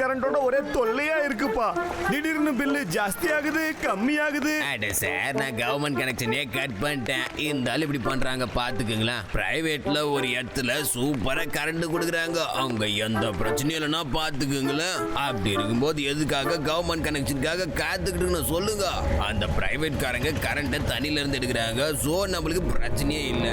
கரண்டோட ஒரே தொல்லையா இருக்குப்பா. திடீர்னு பில்லு ஜாஸ்தி ஆகுது கம்மி ஆகுது. அட சார் நான் கவர்மெண்ட் கனெக்ஷனே கட் பண்ணிட்டேன். இருந்தாலும் இப்படி பண்றாங்க பாத்துக்கங்களா பிரைவேட்ல ஒரு இடத்துல சூப்பரா கரண்ட் கொடுக்குறாங்க. அவங்க எந்த பிரச்சனையும் இல்லைன்னா பாத்துக்கங்களேன். அப்படி இருக்கும்போது எதுக்காக கவர்மெண்ட் கனெக்ஷனுக்காக காத்துக்கிட்டு சொல்லுங்க. அந்த பிரைவேட் காரங்க கரண்ட்டை தண்ணியில இருந்து எடுக்கிறாங்க. ஸோ நம்மளுக்கு பிரச்சனையே இல்லை.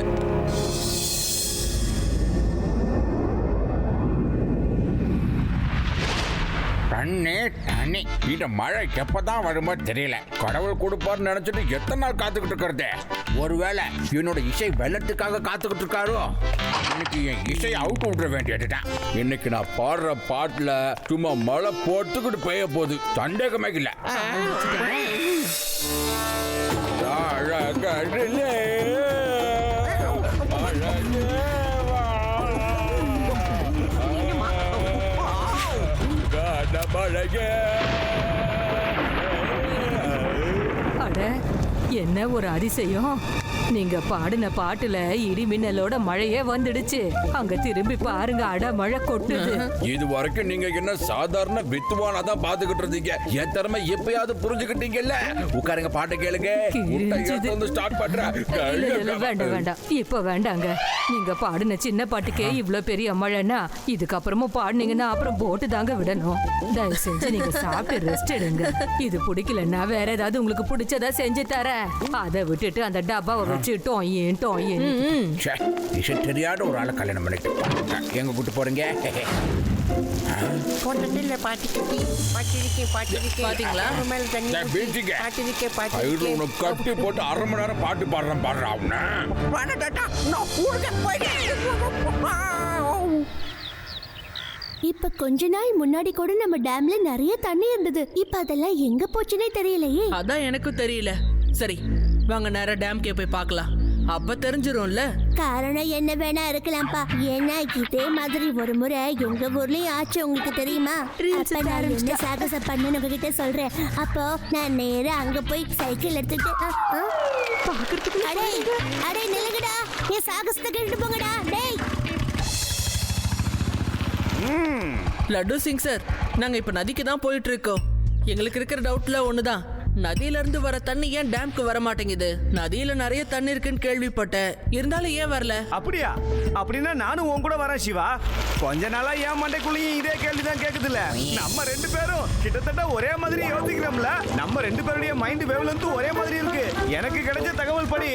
தண்ணி தண்ணி இந்த மழை எப்பதான் வருமோ தெரியல. கடவுள் கொடுப்பார்னு நினைச்சிட்டு எத்தனை நாள் காத்துக்கிட்டு இருக்கிறது? ஒருவேளை என்னோட இசை வெள்ளத்துக்காக காத்துக்கிட்டு இருக்காரோ? இன்னைக்கு என் இசை அவுட் விட்டுற வேண்டியதுதான். இன்னைக்கு நான் பாடுற பாட்டுல சும்மா மழை போட்டுக்கிட்டு பெய்ய போகுது. சந்தேகமே இல்லை. அழகடலே, கனமழகே. அட என்ன ஒரு அதிசயம் நீங்க பாடின பாட்டுல இடி மின்னலோட மழையே வந்துடுச்சு. அங்க திரும்பி பாருங்க அட மழை கொட்டுது. இது வரைக்கும் நீங்க என்ன சாதாரண வித்துவானா தான் பாத்துக்கிட்டு இருந்தீங்க. என் திறமை எப்பயாவது புரிஞ்சுக்கிட்டீங்கல்ல? உட்காருங்க பாட்டு கேளுங்க. வந்து ஸ்டார்ட் பண்றேன் வேண்டாம் வேண்டாம். இப்ப வேண்டாங்க. நீங்க பாடின சின்ன பாட்டுக்கே இவ்ளோ பெரிய மழைன்னா இதுக்கப்புறமும் பாடுனீங்கன்னா அப்புறம் போட்டு தாங்க விடணும். தயவு செஞ்சு நீங்க சாப்பிட்டு ரெஸ்ட் எடுங்க. இது பிடிக்கலன்னா வேற ஏதாவது உங்களுக்கு பிடிச்சதா செஞ்சு தரேன். அதை விட்டுட்டு அந்த டப்பாவை வச்சு டோயின் டோயின் ச்சே, இசை தெரியாத ஒரு ஆளை கல்யாணம் பண்ணிட்டு. எங்க கூட்டு போறீங்க? பொட்டட்டில் பாட்டிக்கிட்டி பாட்டிருக்கேன் பாட்டிருக்கேன் பாத்தீங்களா? மேல தண்ணி ஊத்தி, பீச்சிங்க. பாட்டிருக்கேன் உன்னை கட்டி பாட்டிருக்கேன் போட்டு அரை மணி நேரம் பாட்டு பாடுறேன் பாடுறா அவனை வேணாம் டாட்டா, நான் ஊருக்கு போயிட்டேன். இப்ப கொஞ்ச நாள் முன்னாடி கூட நம்ம டேம்ல நிறைய தண்ணி இருந்தது. இப்ப அதெல்லாம் எங்க போச்சுனே தெரியலையே. அதான் எனக்கும் தெரியல. சரி வாங்க நேரா டேம்க்கே போய் பார்க்கலாம். அப்ப தெரிஞ்சிரும்ல. காரணம் என்ன வேணா இருக்கலாம்ப்பா. ஏன்னா இதே மாதிரி ஒரு முறை எங்க ஊர்லயும் ஆச்சு உங்களுக்கு தெரியுமா? அப்ப நான் என்ன சாகசம் பண்ணு உங்ககிட்ட சொல்றேன். அப்போ நான் நேரா அங்க போய் சைக்கிள் எடுத்துட்டு. அடே அடே நில்லுங்கடா. என் சாகசத்தை கேட்டு போங்கடா. டேய். லட்டு சிங் சார் நாங்க இப்ப நதிக்கு தான் போயிட்டு இருக்கோம். எங்களுக்கு இருக்கிற டவுட்ல ஒண்ணுதான். நதியில இருந்து வர தண்ணி ஏன் டேம்க்கு வர மாட்டேங்குது நதியில நிறைய தண்ணி இருக்குன்னு கேள்விப்பட்டேன். இருந்தாலும் ஏன் வரல? அப்படியா? அப்படின்னா நானும் உன் கூட வரேன் சிவா. கொஞ்ச நாளா என் மண்டைக்குள்ளேயும் இதே கேள்வி தான் கேக்குதுல்ல. நம்ம ரெண்டு பேரும் கிட்டத்தட்ட ஒரே மாதிரி யோசிக்கிறோம்ல. நம்ம ரெண்டு பேருடைய மைண்ட் வேவ்லந்து ஒரே மாதிரி இருக்கு. எனக்கு கிடைச்ச தகவல் படி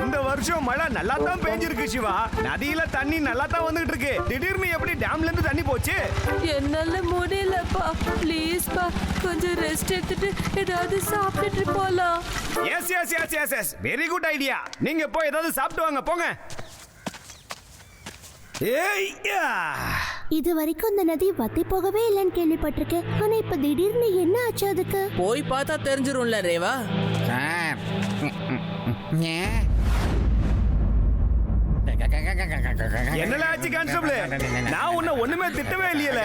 இந்த வருஷம் மழை நல்லா தான் பெஞ்சிருக்கு சிவா. நதியில தண்ணி நல்லா தான் வந்துகிட்டு இருக்கு திடீர்னு எப்படி டேம்ல இருந்து தண்ணி போச்சு? என்னால முடியலப்பா. ப்ளீஸ்ப்பா கொஞ்சம் ரெஸ்ட் எடுத்துட்டு ஏதாவது சாப்பிட்டுட்டு போலாம் yes yes yes yes yes very good idea நீங்க போய் ஏதாவது சாப்பிட்டு வாங்க போங்க. ஏய் யா. இது வரைக்கும் அந்த நதி வத்தி போகவே இல்லைன்னு கேள்விப்பட்டிருக்கேன். ஆனா இப்ப திடீர்னு என்ன ஆச்சு அதுக்கு? போய் பார்த்தா தெரிஞ்சிரும்ல ரேவா. சார் என்னல ஆச்சு கான்ஸ்டபிள் நான் உன்னை ஒண்ணுமே திட்டவே இல்லையல.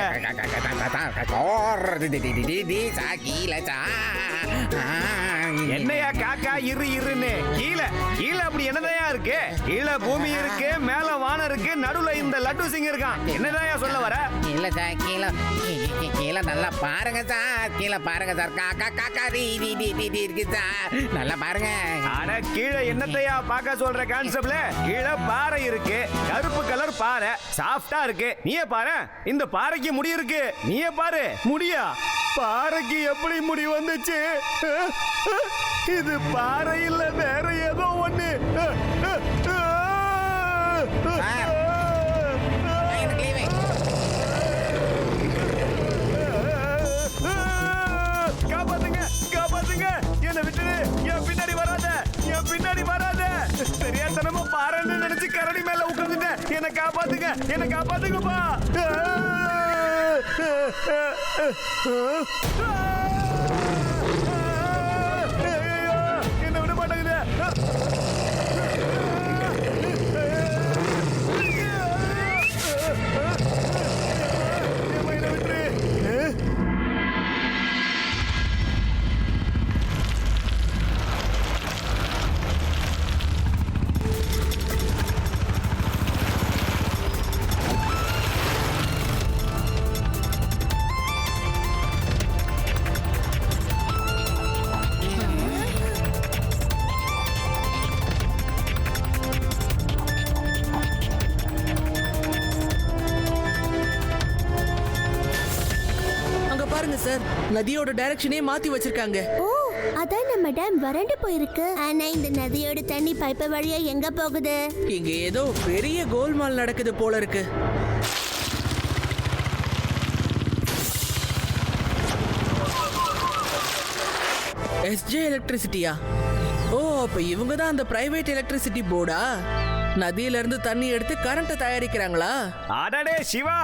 என்னையா காக்கா இரு இருன்னு. கீழே கீழே அப்படி என்னதையா இருக்கு? கீழே பூமி இருக்கு மேல வானம் இருக்கு நடுவுல இந்த லட்டு சிங் இருக்கான். என்னதையா சொல்ல வர? இல்ல சார் கீழே கீழே நல்லா பாருங்க சார் கீழே பாருங்க சார் காக்கா காக்கா டி டி டி டி டி இருக்கு சார் நல்லா பாருங்க. அட கீழே என்னத்தையா பார்க்க சொல்ற கான்செப்ட்ல கீழே பாறை இருக்கு. கருப்பு கலர் பாறை. சாஃப்டா இருக்கு. நீயே பாரு. இந்த பாறைக்கு முடி இருக்கு. நீயே பாரு. முடியா? பாறைக்கு எப்படி முடி வந்துச்சு? இது பாறை இல்ல வேற ஏதோ கரடி மேல உட்கார்ந்துட்டேன் என்னை காப்பாத்துங்க. என்னை காப்பாத்துங்கப்பா. நதியோட டைரக்ஷனே மாத்தி வச்சிருக்காங்க. ஓ அதான் நம்ம டேம் வறண்டு போயிருக்கு. ஆனா இந்த நதியோட தண்ணி பைப்பு வழியா எங்க போகுது? இங்க ஏதோ பெரிய கோல்மால் நடக்குது போல இருக்கு. எஸ்ஜே எலக்ட்ரிசிட்டியா? ஓ அப்ப இவங்க தான் அந்த பிரைவேட் எலக்ட்ரிசிட்டி போர்டா? நதியில இருந்து தண்ணி எடுத்து கரண்ட்டை தயாரிக்கிறாங்களா? அடடே சிவா!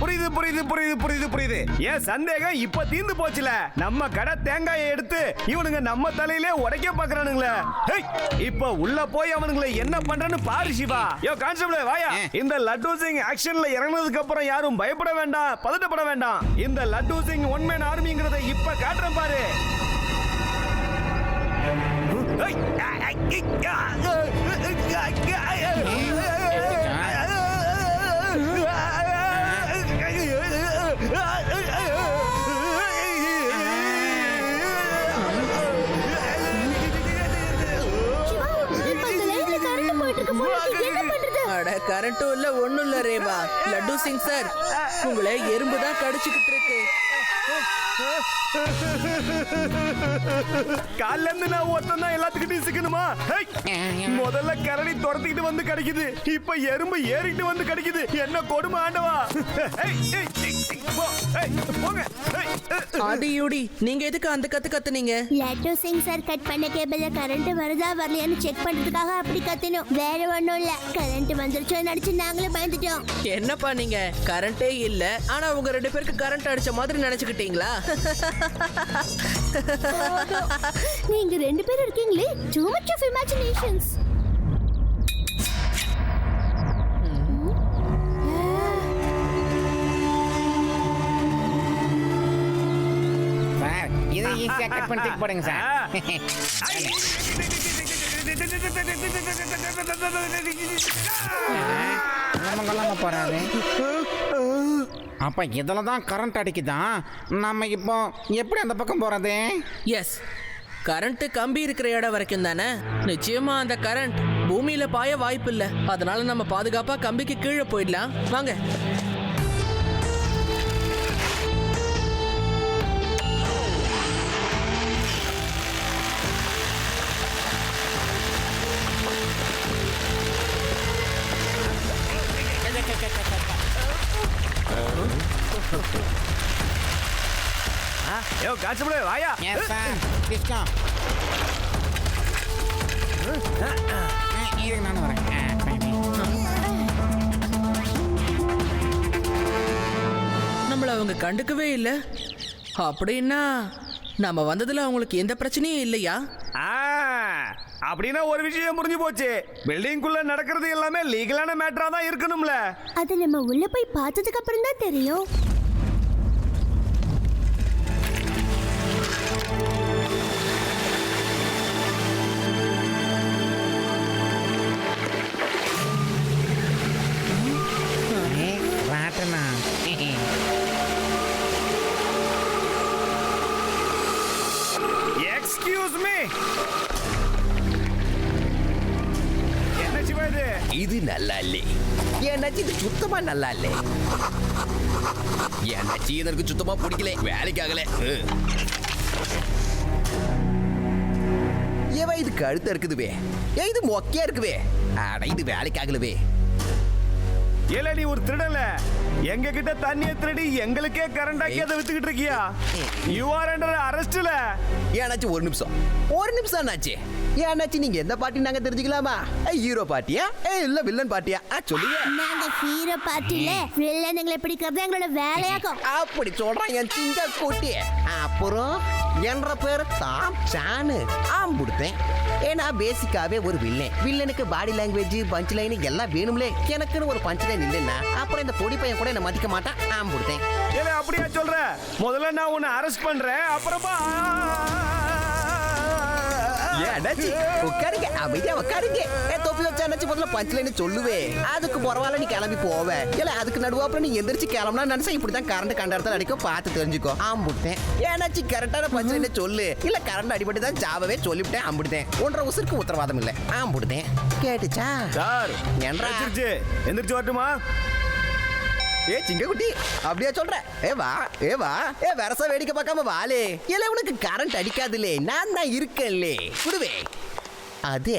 புரியுது புரியுது புரியுது புரியுது புரியுது ஏன் சந்தேகம் இப்ப தீந்து போச்சுல நம்ம கடை தேங்காயை எடுத்து இவனுங்க நம்ம தலையிலே உடைக்க பாக்குறானுங்களே இப்ப உள்ள போய் அவனுங்களை என்ன பண்றேன்னு பாரு சிவா யோ கான்ஸ்டபிள் வாயா இந்த லட்டு சிங் ஆக்ஷன்ல இறங்குனதுக்கு அப்புறம் யாரும் பயப்பட வேண்டாம் பதட்டப்பட வேண்டாம் இந்த லட்டு சிங் ஒன்மேன் ஆர்மிங்கிறத இப்ப காட்டுறேன் பாரு ஹேய், ஆ, ஆ, இ, ஆ, ஆ, ஆ, ஆ, அட கரண்ட்டும் இல்ல ஒண்ணும் இல்ல ரேவா. லட்டு சிங் சார் உங்களை எறும்பு தான் கடிச்சுக்கிட்டு இருக்கு. காலைல இருந்து நான் ஒருத்தன் தான் எல்லாத்துக்கிட்டையும் சிக்கணுமா? முதல்ல கரடி துரத்திக்கிட்டு வந்து கிடைக்குது. இப்ப எறும்பு ஏறிட்டு வந்து கிடைக்குது. என்ன கொடுமை ஆண்டவா? ஆடியோடி நீங்க எதுக்கு அந்த கத்து கத்துனீங்க? லட்டு சிங் சார் கட் பண்ண கேபிள்ல கரண்ட் வருதா வரலையான்னு செக் பண்றதுக்காக அப்படி கத்தணும் வேற ஒண்ணும் இல்ல. கரண்ட் வந்துருச்சோ நினைச்சு நாங்களும் பயந்துட்டோம். என்னப்பா நீங்க? கரண்டே இல்ல. ஆனா உங்க ரெண்டு பேருக்கு கரண்ட் அடிச்ச மாதிரி நினைச்சுக்கிட்டீங்களா? நீங்க ரெண்டு பேரும் இருக்கீங்களே? Too much of imaginations sir இதை ஈஸியா கட் பண்ணி தூக்கி போடுங்க சார் நம்ம கொல்லாம போறாரு அப்ப இதுல தான் கரண்ட் அடிக்குதான் நம்ம இப்போ எப்படி அந்த பக்கம் போறது எஸ் கரண்ட் கம்பி இருக்கிற இடம் வரைக்கும் தானே நிச்சயமா அந்த கரண்ட் பூமியில பாய வாய்ப்பு இல்ல அதனால நம்ம பாதுகாப்பா கம்பிக்கு கீழே போயிடலாம் வாங்க யோ கான்ஸ்டபிள் வாயா. எஸ் சார் கிருஷ்ணா நானும் வரேன். நம்மள அவங்க கண்டுக்கவே இல்ல. அப்படின்னா நம்ம வந்ததுல அவங்களுக்கு எந்த பிரச்சனையும் இல்லையா? ஆ, அப்படின்னா ஒரு விஷயம் புரிஞ்சு போச்சு. பில்டிங்குள்ள நடக்கிறது எல்லாமே லீகலான மேட்டரா தான் இருக்கணும்ல. அது நம்ம உள்ள போய் பார்த்ததுக்கு அப்புறம் தான் தெரியும். இது நல்லா இல்லை. என்னாச்சு இது சுத்தமா நல்லா இல்லை. என்னாச்சு இதற்கு சுத்தமா பிடிக்கல. வேலைக்காகல ஏவா இது கழுத்த இருக்குதுவே. ஏ இது மொக்கையா இருக்குவே. ஆனா இது வேலைக்கு ஆகலவே. ஏல நீ ஒரு திருடல எங்க கிட்ட தண்ணிய திருடி எங்களுக்கே கரண்ட் ஆக்கி அதை வித்துக்கிட்டு இருக்கியா? யூ ஆர் அண்டர் அரெஸ்ட்ல ஏன்னாச்சு ஒரு நிமிஷம். ஒரு நிமிஷம் என்னாச்சு? ஏன்னாச்சு நீங்க எந்த பார்ட்டி நாங்க தெரிஞ்சுக்கலாமா? ஹீரோ பார்ட்டியா ஏ இல்ல வில்லன் பார்ட்டியா சொல்லுங்க. நாங்க ஹீரோ பார்ட்டில வில்லனுங்களை பிடிக்கிறது எங்களோட வேலையாகும் அப்படி சொல்றான் என் சிங்க கூட்டி. அப்புறம் என்ற பேர் தாம் சானு. ஆம் கொடுத்தேன் ஏன்னா பேசிக்காவே ஒரு வில்லன் வில்லனுக்கு பாடி லாங்குவேஜ் பஞ்ச் லைன் எல்லாம் வேணும்லே. எனக்குன்னு ஒரு பஞ்ச் லைன் இல்லைன்னா அப்புறம் இந்த பொடி பையன் கூட என்ன மதிக்க மாட்டான். ஆம் கொடுத்தேன் ஏல அப்படியா சொல்ற? முதல்ல நான் உன்னை அரெஸ்ட் பண்றேன். அப்புறமா அண்ணாச்சி உட்காருங்க அமைதியா உட்காருங்க. தொப்பி வச்சா அண்ணாச்சி முதல்ல பஞ்ச் லைன் சொல்லுவே. அதுக்கு பரவாயில்ல நீ கிளம்பி போவ. இல்ல அதுக்கு நடுவாப்புல நீ எந்திரிச்சு கிளம்புனா நினைச்சா இப்படிதான் கரண்ட் கண்ட இடத்துல அடிக்கும் பார்த்து தெரிஞ்சுக்கோ. ஆம்பிட்டேன் ஏன்னாச்சி கரெக்டான பஞ்ச் லைன் சொல்லு. இல்ல கரண்ட் அடிபட்டு தான் ஜாபவே சொல்லிவிட்டேன் ஆம்பிடுதேன் ஒன்றரை உசுருக்கு உத்தரவாதம் இல்ல. ஆம்பிடுதேன் கேட்டுச்சா? சார் எந்திரிச்சு வரட்டுமா? ஏ சிங்கக்குட்டி அப்படியா சொல்ற? ஏ வா ஏ வா. ஏ வரசா வேடிக்கை பார்க்காம வாலே. இல்ல உனக்கு கரண்ட் அடிக்காதுலே. நான் தான் இருக்கேன்லே. விடுவே அது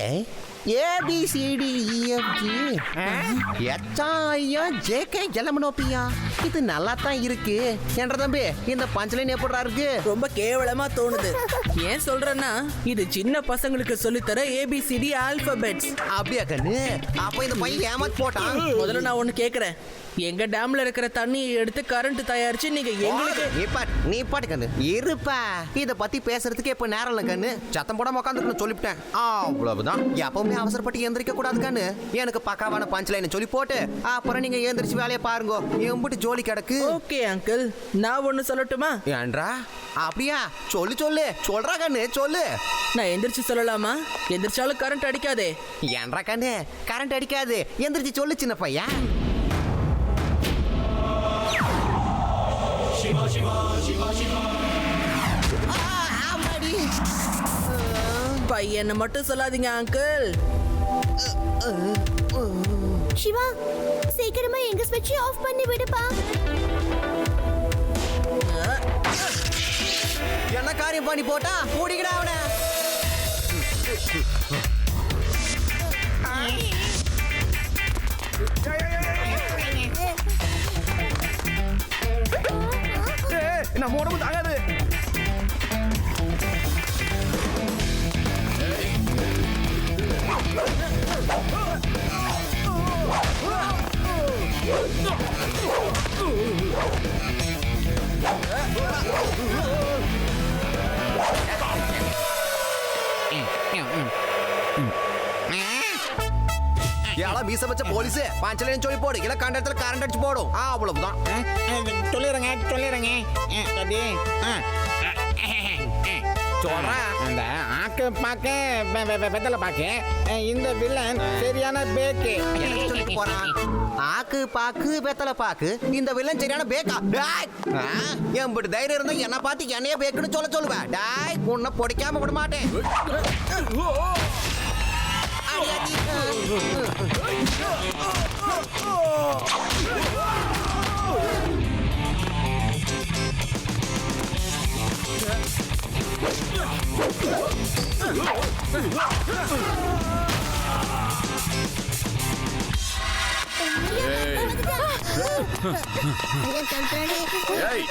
ஜலமனோப்பியா இது நல்லா தான் இருக்கு. என்ற தம்பி இந்த பஞ்சலைன் எப்படா இருக்கு? ரொம்ப கேவலமா தோணுது. ஏன் சொல்றேன்னா இது சின்ன பசங்களுக்கு சொல்லித்தர ஏபிசிடி ஆல்பபெட்ஸ் அப்படியா கண்ணு? அப்ப இந்த பையன் ஏமாத்தி போட்டான். முதல்ல நான் ஒண்ணு கேக்குறேன். எங்க டேம்ல இருக்கிற தண்ணியை எடுத்து கரண்ட் தயாரிச்சு நீங்க எங்களுக்கு நீ பாட்டு நீ பாட்டு கண்ணு. இருப்பா. இத பத்தி பேசுறதுக்கு இப்ப நேரம் இல்ல கண்ணு. சத்தம் போடாம உட்காந்துக்கணும் சொல்லிவிட்டேன். அவ்வளவுதான். எப்பவுமே அவசரப்பட்டு எந்திரிக்க கூடாது கண்ணு. எனக்கு பக்காவான பஞ்ச்லைன் சொல்லி போட்டு அப்புறம் நீங்க எந்திரிச்சு வேலையை பாருங்க. எம்பிட்டு ஜோலி கிடக்கு. ஓகே அங்கிள் நான் ஒண்ணு சொல்லட்டுமா? ஏன்றா அப்படியா? சொல்லு சொல்லு. சொல்றா கண்ணு சொல்லு. நான் எந்திரிச்சு சொல்லலாமா? எந்திரிச்சாலும் கரண்ட் அடிக்காதே. ஏன்றா கண்ணு? கரண்ட் அடிக்காது. எந்திரிச்சு சொல்லு சின்ன பையன். பையனை மட்டும் சொல்லாதீங்க அங்கிள் சிவா சீக்கிரமா எங்க ஸ்விட்ச் ஆஃப் பண்ணி விடுப்பா. என்ன காரியம் பண்ணி போட்டா? மூடிக்கிடா அவனை. நம்ம உடம்பு தாங்காது. ஏழா மீச வச்ச போலீஸ் பஞ்சலையும் சொல்லி போடு. இல்ல கண்ட இடத்துல கரண்ட் அடிச்சு போடும். ஆ, அவ்வளவுதான். சொல்லிடுறேங்க சொல்றேன் அந்த ஆக்கு பாக்க வெத்தலை பாக்க இந்த வில்லன் சரியான பேக்கு சொல்லிட்டு போறான் ஆக்கு பாக்கு வெத்தலை பாக்கு இந்த வில்லன் சரியான பேக்கா டாய்! ஆ, எம்பிட்டு தைரியம் இருந்தா என்ன பார்த்து என்னைய பேக்குன்னு சொல்ல சொல்லுவேன் டாய் உன்னை பொடிக்காம விட மாட்டேன். அடியாத்தி. ஏய்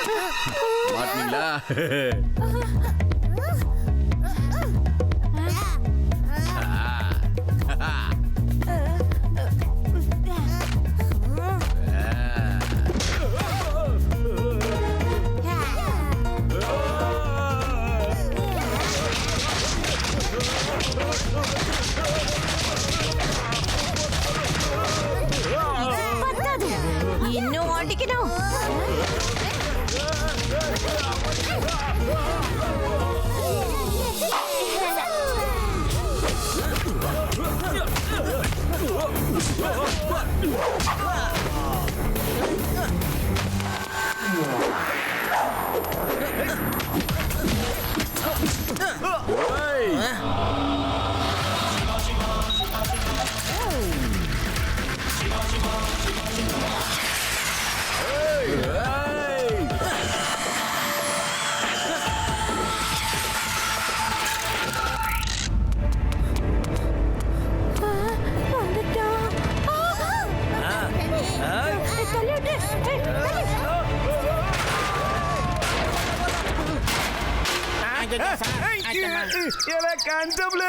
கான்ஸ்டபிள்.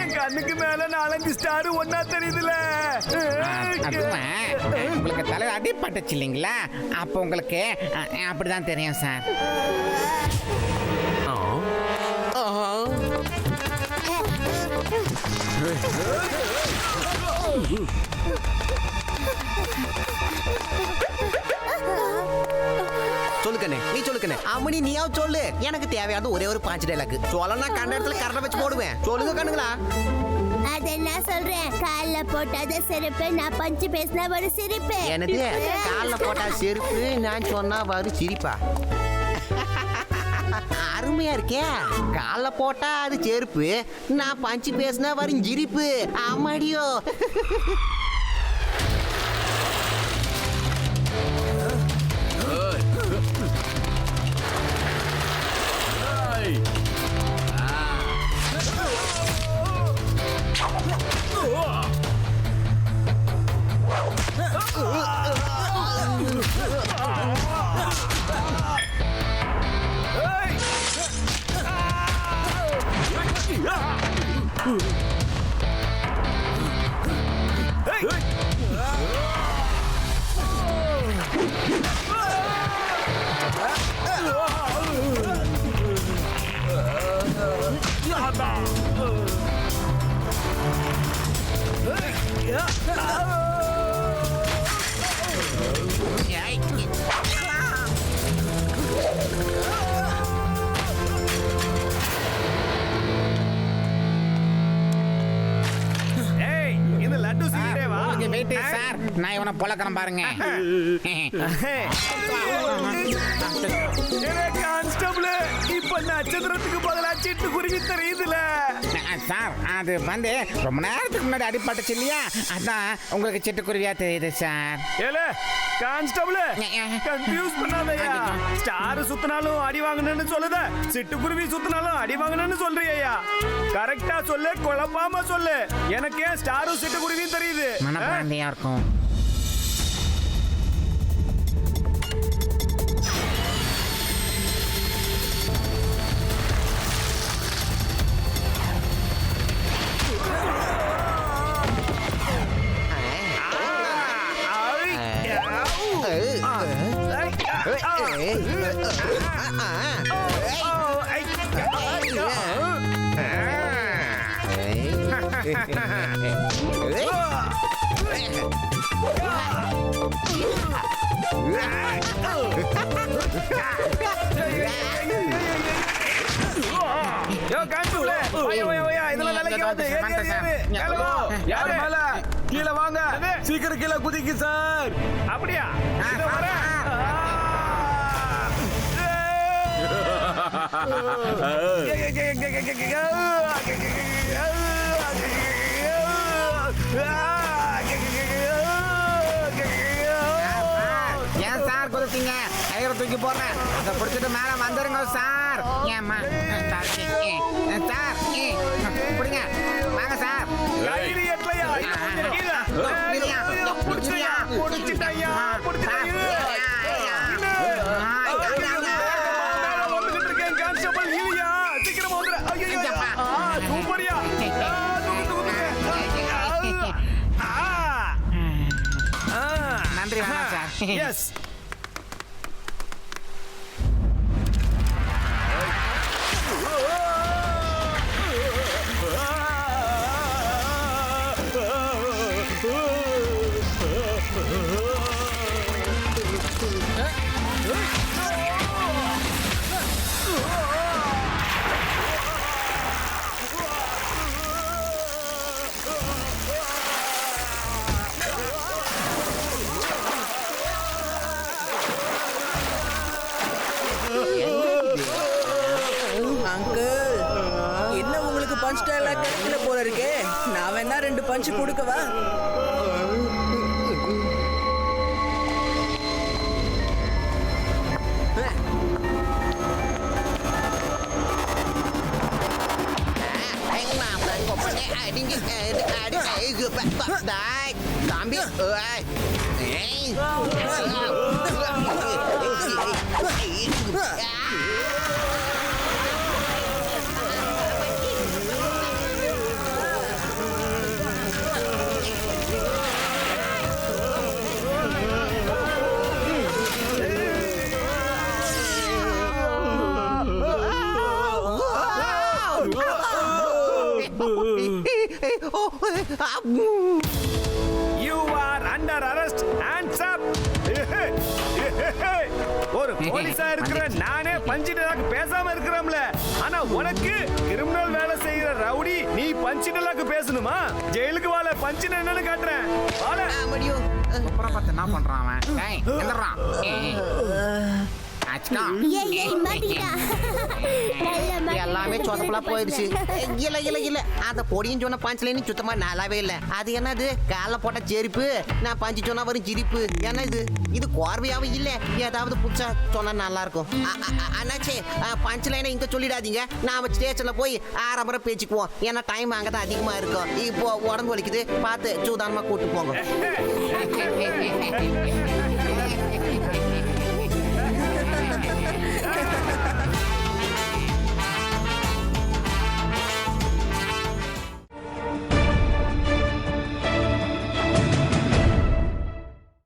என் கண்ணுக்கு மேல நாலஞ்சு ஸ்டார் ஒன்னா தெரியுதுல உங்களுக்கு தலை அடிப்பட்டுச்சு இல்லைங்களா? அப்போ உங்களுக்கு அப்படிதான் தெரியும் சார். சொல்லு கண்ணே நீ சொல்லு கண்ணே அம்மனி நீயாவது சொல்லு. எனக்கு தேவையானது ஒரே ஒரு பாஞ்சு டைலாக் சொல்லனா கண்ட இடத்துல கரண்ட் வச்சு போடுவேன். சொல்லுங்க கண்ணுங்களா. அதெல்லாம் சொல்றேன். கால்ல போட்டாத செருப்பு நான் பஞ்சு பேசினா ஒரு சிரிப்பு. எனது காலில் போட்டா செருப்பு நான் சொன்னா வரு சிரிப்பா? அருமையா இருக்கே. காலில் போட்டா அது செருப்பு நான் பஞ்சு பேசினா வரும் சிரிப்பு. ஆமாடியோ. கொஞ்சம் வெயிட் சார். நான் இவனை பொழக்கிறேன் பாருங்க. கான்ஸ்டபிள் இப்ப நட்சத்திரத்துக்கு பதிலா சிட்டு குருவி தெரியுதுல. சார் அது வந்து ரொம்ப நேரத்துக்கு முன்னாடி அடிபட்டுச்சு இல்லையா? அதான் உங்களுக்கு சிட்டுக்குருவியா தெரியுது சார். ஏல கான்ஸ்டபிள் கன்ஃபியூஸ் பண்ணாதயா. ஸ்டார் சுத்தினாலும் அடி வாங்கணும்னு சொல்லுத. சிட்டுக்குருவி சுத்தினாலும் அடி வாங்கணும்னு சொல்றியா கரெக்டா சொல்லு குழப்பாம சொல்லு. எனக்கு ஏன் ஸ்டாரும் சிட்டுக்குருவியும் தெரியுது? மனப்பாண்டியா இருக்கும். யாரு மேல? கீழே வாங்க சீக்கிரம் கீழே குதிக்கு சார் அப்படியா. ஏன் சார் குதிச்சீங்க கயிறு தூக்கி போடுறேன் அதை பிடிச்சிட்டு மேல வந்துருங்க சார் ஏம்மா? சார் சார் பிடிங்க வாங்க சார்? இன்னும் அங்கிள். என்ன உங்களுக்கு பஞ்ச் டயலாக் கிடைக்கல போல இருக்கே? நான் வேணா ரெண்டு பஞ்ச் கொடுக்கவா தம்பி You are under arrest. Hands up. ஒரு போலீஸா இருக்கிற நானே பஞ்சிடலாக்கு பேசாம இருக்கிறோம்ல ஆனா உனக்கு கிரிமினல் வேலை செய்யற ரவுடி நீ பஞ்சிடலாக்கு பேசணுமா ஜெயிலுக்கு வாழ பஞ்சின என்னன்னு காட்டுறேன் வாழ முடியும் அப்புறம் பார்த்து என்ன பண்றான் அவன் எந்திர்றான். ஏய். ஏய் மாட்டிக்கிட்டான். எல்லாமே சொதப்பலா போயிடுச்சு இல்ல இல்ல இல்ல அந்த பொடியும் சொன்ன பஞ்சிலேன்னு சுத்தமா நல்லாவே இல்ல அது என்னது கால போட்ட செருப்பு நான் பஞ்சு சொன்னா வரும் சிரிப்பு என்ன இது இது கோர்வையாவும் இல்ல ஏதாவது புதுசா சொன்னா நல்லா இருக்கும் அண்ணாச்சே பஞ்ச் லைனை இங்க சொல்லிடாதீங்க நாம ஸ்டேஷன்ல போய் ஆரம்பரம் பேச்சுக்குவோம் ஏன்னா டைம் அங்கதான் அதிகமா இருக்கும் இப்போ உடம்பு வலிக்குது பார்த்து சூதானமா கூட்டு போங்க